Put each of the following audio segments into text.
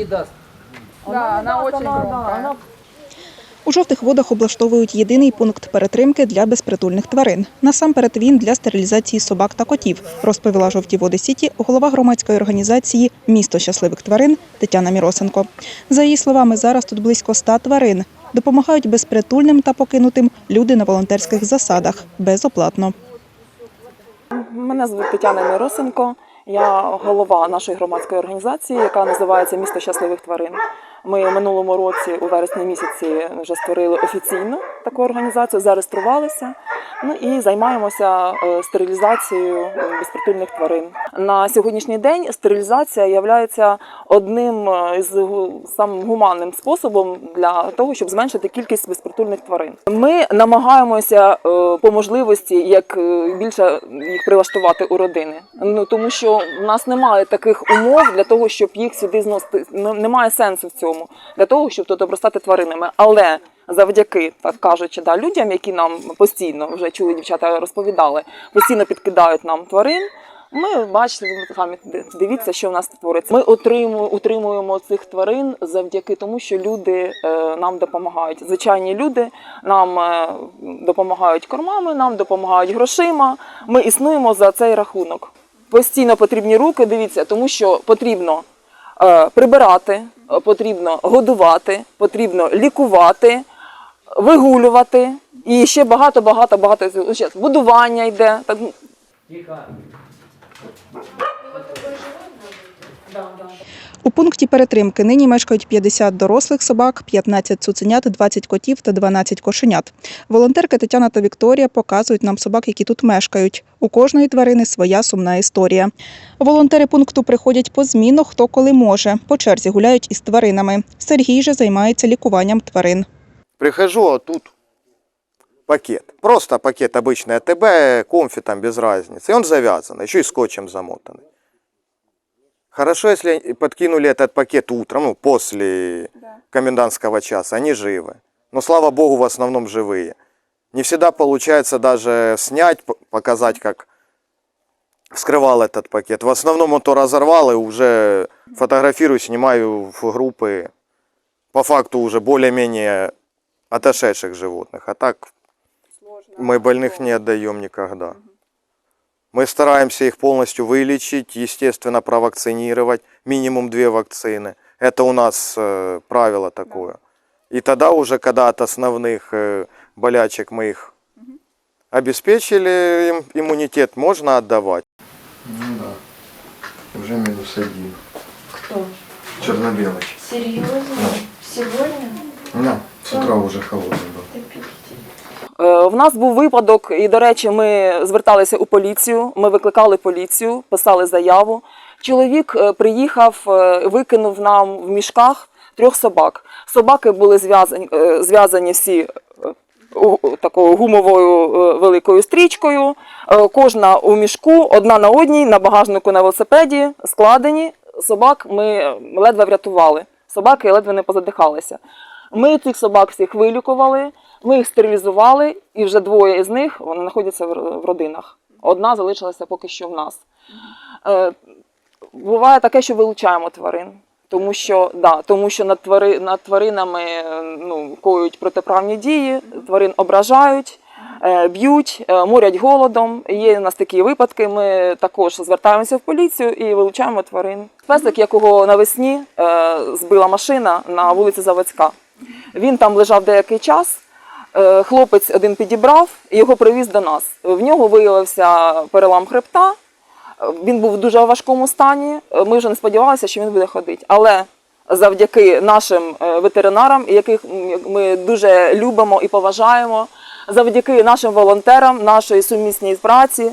не даст. Да, она очень громкая. У жовтих водах облаштовують єдиний пункт перетримки для безпритульних тварин. Насамперед він для стерилізації собак та котів, розповіла жовті води Сіті голова громадської організації Місто щасливих тварин Тетяна Міросенко. За її словами, зараз тут близько ста тварин. Допомагають безпритульним та покинутим люди на волонтерських засадах безоплатно. Мене звуть Тетяна Миросенко. Я голова нашої громадської організації, яка називається Місто щасливих тварин. Ми минулому році, у вересні місяці, вже створили офіційно таку організацію, зареєструвалися. Ну і займаємося е, стерилізацією е, безпритульних тварин. На сьогоднішній день стерилізація є одним е, з самим гуманним способом для того, щоб зменшити кількість безпритульних тварин. Ми намагаємося по можливості як більше їх прилаштувати у родини. Ну тому що в нас немає таких умов для того, щоб їх сюди зносити. Немає сенсу в цьому для того, щоб тут обростати тваринами. Але завдяки, так кажучи, да, людям, які нам постійно вже чули дівчата розповідали, постійно підкидають нам тварин. Ми бачите, дивіться, що в нас твориться. Ми отримуємо, утримуємо цих тварин завдяки тому, що люди е, нам допомагають. Звичайні люди нам е, допомагають кормами, нам допомагають грошима. Ми існуємо за цей рахунок. Постійно потрібні руки. Дивіться, тому що потрібно прибирати, е, потрібно годувати, потрібно лікувати, вигулювати і ще багато, багато, багато. Ще будування йде. Так. У пункті перетримки нині мешкають 50 дорослих собак, 15 цуценят, 20 котів та 12 кошенят. Волонтерки Тетяна та Вікторія показують нам собак, які тут мешкають. У кожної тварини своя сумна історія. Волонтери пункту приходять позмінно, хто коли може. По черзі гуляють із тваринами. Сергій же займається лікуванням тварин. Прихожу, а тут пакет. Просто пакет обычный АТБ, комфи там без разницы. И он завязан, еще и скотчем замотанный. Хорошо, если подкинули этот пакет утром, ну, после комендантского часа, они живы. Но, слава богу, в основном живые. Не всегда получается даже снять, показать, как вскрывал этот пакет. В основном он то разорвал и уже фотографирую, снимаю в группы. По факту уже более-менее отошедших животных. А так мы больных не отдаем никогда. Мы стараемся их полностью вылечить, естественно, провакцинировать. Минимум две вакцины. Это у нас э, правило такое. И тогда уже, когда от основных э, болячек мы их обеспечили, им иммунитет можно отдавать. Ну да. Уже минус один. Кто? Черно-белый. Серьезно? Сегодня? На, с утра уже холодный был. Ты пиздец. Е, В нас був випадок, і, до речі, ми зверталися у поліцію. Ми викликали поліцію, писали заяву. Чоловік е, приїхав, е, викинув нам в мішках трьох собак. Собаки були зв'язані, зв'язані всі такою гумовою великою стрічкою. Кожна у мішку, одна на одній, на багажнику на велосипеді складені. Собак ми ледве врятували. Собаки ледве не позадихалися. Ми цих собак всіх вилікували, ми їх стерилізували, і вже двоє із них вони знаходяться в родинах. Одна залишилася поки що в нас. Е, Буває таке, що вилучаємо тварин. Тому що, да, тому що над, твари, над тваринами е, ну, коють протиправні дії, тварин ображають, е, б'ють, морять голодом. Є у нас такі випадки. Ми також звертаємося в поліцію і вилучаємо тварин. Песик, якого навесні збила машина на вулиці Заводська. Він там лежав деякий час. Е, Хлопець один підібрав його привіз до нас. В нього виявився перелам хребта. Він був в дуже важкому стані. Ми вже не сподівалися, що він буде ходити. Але завдяки нашим е, ветеринарам, яких ми дуже любимо і поважаємо, завдяки нашим волонтерам, нашої сумісній праці.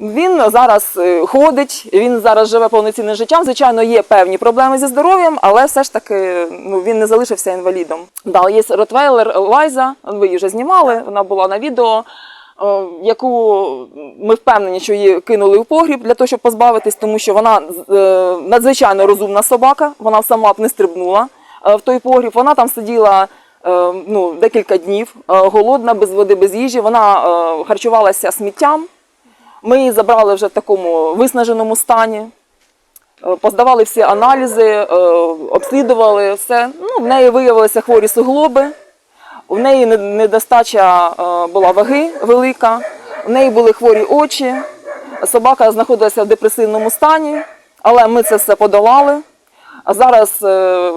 Він зараз е, ходить, він зараз живе повноцінним життям. Звичайно, є певні проблеми зі здоров'ям, але все ж таки ну, він не залишився інвалідом. Да, є Ротвейлер Лайза, ви її вже знімали, вона була на відео, е, яку ми впевнені, що її кинули в погріб для того, щоб позбавитись, тому що вона е, надзвичайно розумна собака, вона сама б не стрибнула в той погріб. Вона там сиділа. Ну, декілька днів голодна, без води, без їжі. Вона харчувалася сміттям. Ми її забрали вже в такому виснаженому стані. Е, Поздавали всі аналізи, е, обслідували все. Ну, в неї виявилися хворі суглоби, в неї недостача е, була ваги велика, в неї були хворі очі. Собака знаходилася в депресивному стані, але ми це все подолали. А зараз е,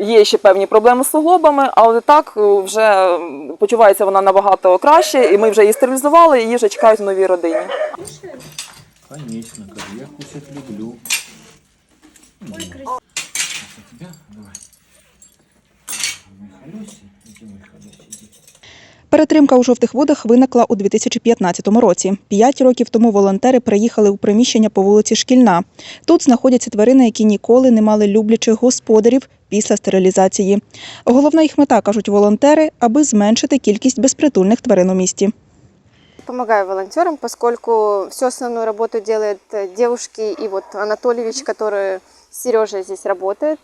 є ще певні проблеми з суглобами, але так е, вже почувається вона набагато краще, і ми вже її стерилізували, і її вже чекають в новій родині. Конечно, как я кушать люблю. Ой, красиво. А тебя? Давай. Холёсий, где мой холёсий? Перетримка у жовтих водах виникла у 2015 році. П'ять років тому волонтери приїхали у приміщення по вулиці Шкільна. Тут знаходяться тварини, які ніколи не мали люблячих господарів після стерилізації. Головна їх мета, кажуть волонтери, аби зменшити кількість безпритульних тварин у місті. Помогаю волонтерам, поскольку всю основную работу делают э, девушки и вот Анатольевич, который с Сережей здесь работает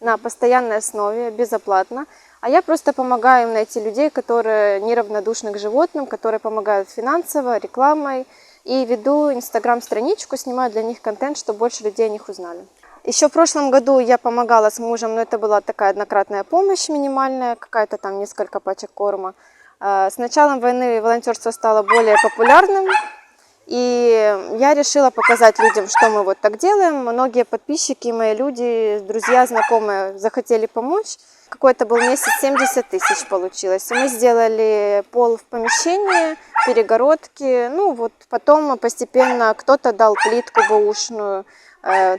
на постоянной основе, безоплатно. А я просто помогаю им найти людей, которые неравнодушны к животным, которые помогают финансово, рекламой. И веду инстаграм-страничку, снимаю для них контент, чтобы больше людей о них узнали. Еще в прошлом году я помогала с мужем, но это была такая однократная помощь минимальная, какая-то там несколько пачек корма. Э, С началом войны волонтерство стало более популярным, и я решила показать людям, что мы вот так делаем. Многие подписчики, мои люди, друзья, знакомые захотели помочь. Какой-то был месяц, 70 тысяч получилось. Мы сделали пол в помещении, перегородки. Ну вот потом постепенно кто-то дал плитку бэушную,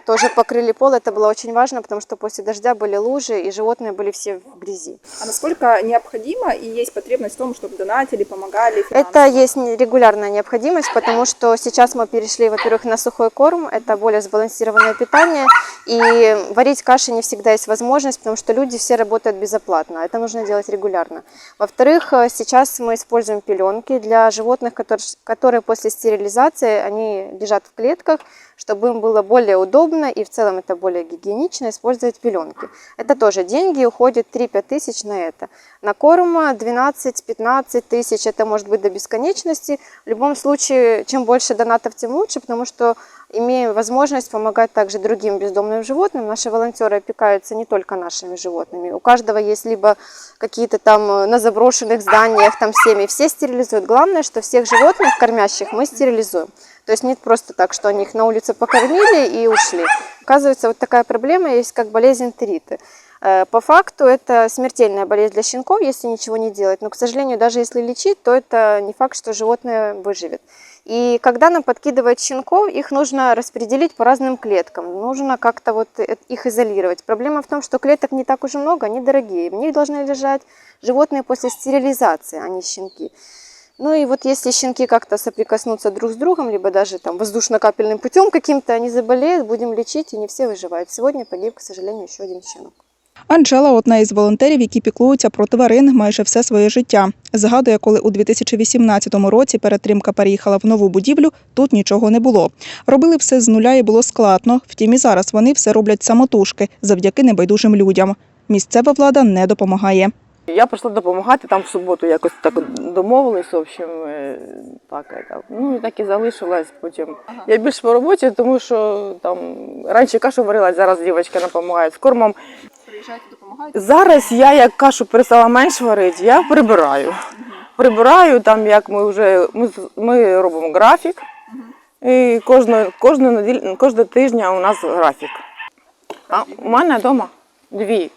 тоже покрыли пол. Это было очень важно, потому что после дождя были лужи, и животные были все в грязи. А насколько необходимо и есть потребность в том, чтобы донатили, помогали? Это есть регулярная необходимость, потому что сейчас мы перешли, во-первых, на сухой корм, это более сбалансированное питание, и варить каши не всегда есть возможность, потому что люди все работают безоплатно, это нужно делать регулярно. Во-вторых, э, сейчас мы используем пеленки для животных, которые, которые после стерилизации, они лежат в клетках, чтобы им было более удобно и в целом это более гигиенично использовать пеленки. Это тоже деньги, уходит 3-5 тысяч на это. На корм 12-15 тысяч, это может быть до бесконечности. В любом случае, чем больше донатов, тем лучше, потому что имеем возможность помогать также другим бездомным животным. Наши волонтеры опекаются не только нашими животными. У каждого есть либо какие-то там э, на заброшенных зданиях там семьи. Все стерилизуют. Главное, что всех животных кормящих мы стерилизуем. То есть нет просто так, что они их на улице покормили и ушли. Оказывается, вот такая проблема есть, как болезнь энтериты. Э, По факту это смертельная болезнь для щенков, если ничего не делать. Но, к сожалению, даже если лечить, то это не факт, что животное выживет. И когда нам подкидывают щенков, их нужно распределить по разным клеткам. Нужно как-то вот э- их изолировать. Проблема в том, что клеток не так уж много, они дорогие. В них должны лежать животные после стерилизации, а не щенки. Ну и вот если щенки как-то соприкоснутся друг с другом, либо даже там воздушно-капельным путем каким-то они заболеют, будем лечить, и не все выживают. Сегодня погиб, к сожалению, еще один щенок. Анжела одна із волонтерів, які піклуються про тварин майже все своє життя. Згадує, коли у 2018 році перетримка переїхала в нову будівлю, тут нічого не було. Робили все з нуля і було складно. Втім, і зараз вони все роблять самотужки завдяки небайдужим людям. Місцева влада не допомагає. Я прийшла допомагати там в суботу, якось так домовились, в общем, е, так, е, так. ну і так і залишилась потім. Я більш по роботі, тому що там раніше кашу варила, зараз дівчатки допомагають з кормом. Приїжджаєте, допомагаєте? Зараз я як кашу перестала менш варити, я прибираю. Прибираю там, як ми вже ми, ми робимо графік. І кожного, кожного, кожного тижня у нас графік. А у мене вдома дві.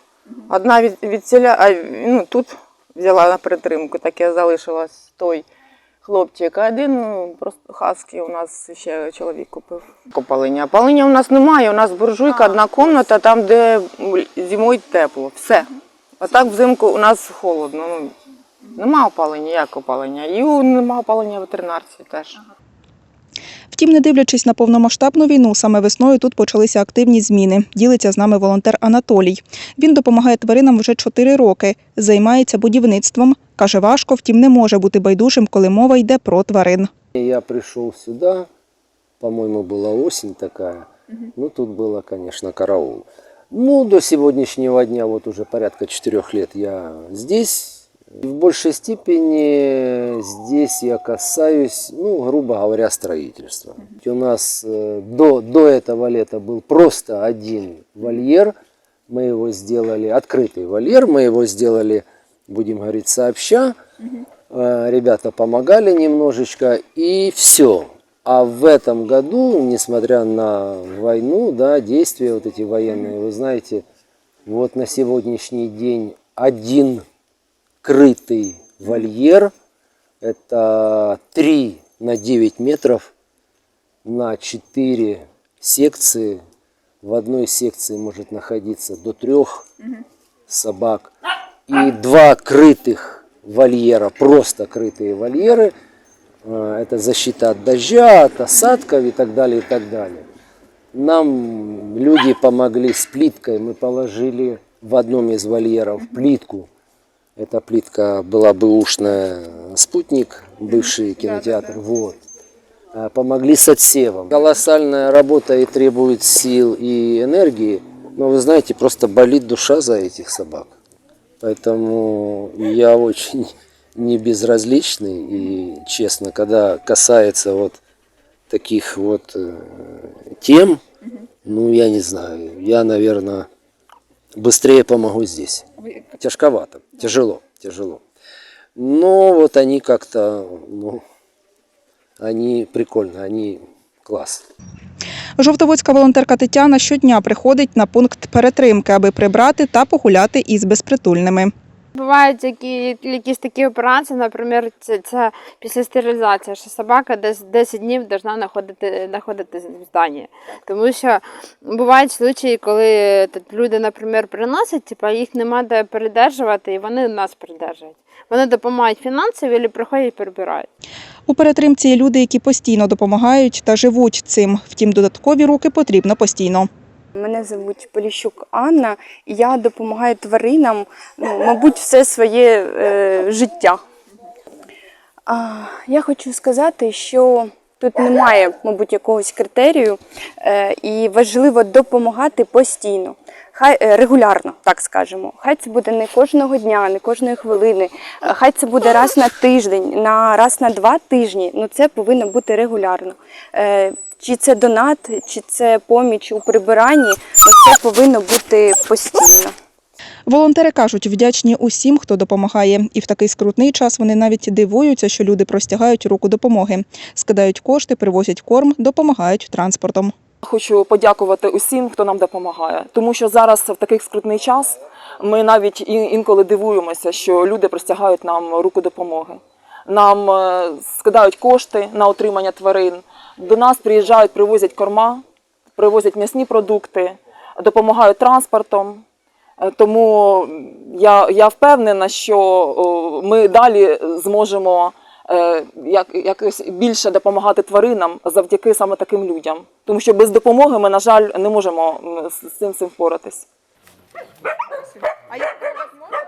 Одна від, від селя, а ну, тут взяла на притримку, таке залишилось той хлопчик. А один ну, просто хаски у нас ще чоловік купив. Опалення. Опалення у нас немає. У нас буржуйка, одна кімната, там, де зимою тепло. Все. А так взимку у нас холодно. Ну, нема опалення, як опалення. І нема опалення в ветеринарці теж. Втім, не дивлячись на повномасштабну війну, саме весною тут почалися активні зміни. Ділиться з нами волонтер Анатолій. Він допомагає тваринам вже 4 роки, займається будівництвом. Каже, важко, втім, не може бути байдужим, коли мова йде про тварин. Я пришел сюда, по-моему, была осень такая. Ну, тут было, конечно, караул. Ну, до сегодняшнего дня, вот уже порядка четырех лет я здесь. В большей степени здесь я касаюсь, ну, грубо говоря, строительства. У нас э, до, до этого лета был просто один вольер. Мы его сделали, открытый вольер, мы его сделали, будем говорить, сообща. Э, Ребята помогали немножечко, и все. А в этом году, несмотря на войну, да, действия вот эти военные, вы знаете, вот на сегодняшний день один крытый вольер, это 3 на 9 метров на 4 секции. В одной секции может находиться до трех собак. И два крытых вольера, просто крытые вольеры, э, это защита от дождя, от осадков и так далее, и так далее. Нам люди помогли с плиткой. Мы положили в одном из вольеров плитку. Эта плитка была бэушная «Спутник», бывший кинотеатр. Вот. А, Помогли с отсевом. Колоссальная работа и требует сил и энергии. Но вы знаете, просто болит душа за этих собак. Поэтому я очень не безразличный и честно, когда касается вот таких вот э, тем, ну я не знаю, я, наверное, быстрее помогу здесь. Тяжковато, тяжело, тяжело. Но вот они как-то, ну, они прикольно, они класс. Жовтоводська волонтерка Тетяна щодня приходить на пункт перетримки, аби прибрати та погуляти із безпритульними. Бувають які, якісь такі операції, наприклад, це, це після стерилізації, що собака десь 10 днів повинна знаходити, знаходитися в зданні. Тому що бувають случаї, коли тут люди, наприклад, приносять, типу, їх нема де передержувати, і вони нас передержують. Вони допомагають фінансово або приходять і перебирають. У перетримці є люди, які постійно допомагають та живуть цим. Втім, додаткові руки потрібно постійно. Мене звуть Поліщук Анна, і я допомагаю тваринам, ну, мабуть, все своє е, життя. А, я хочу сказати, що тут немає, мабуть, якогось критерію, е, і важливо допомагати постійно. Хай е, регулярно, так скажемо. Хай це буде не кожного дня, не кожної хвилини. е, Хай це буде раз на тиждень, на раз на два тижні. Ну це повинно бути регулярно. Чи це донат, чи це поміч у прибиранні, ну це повинно бути постійно. Волонтери кажуть, вдячні усім, хто допомагає. І в такий скрутний час вони навіть дивуються, що люди простягають руку допомоги, скидають кошти, привозять корм, допомагають транспортом. Хочу подякувати усім, хто нам допомагає, тому що зараз в такий скрутний час ми навіть інколи дивуємося, що люди простягають нам руку допомоги. Нам е, скидають кошти на отримання тварин. До нас приїжджають, привозять корма, привозять м'ясні продукти, допомагають транспортом. Е, Тому я, я впевнена, що ми далі зможемо е, як, якось більше допомагати тваринам завдяки саме таким людям. Тому що без допомоги ми, на жаль, не можемо з цим всім впоратись. А я возможно?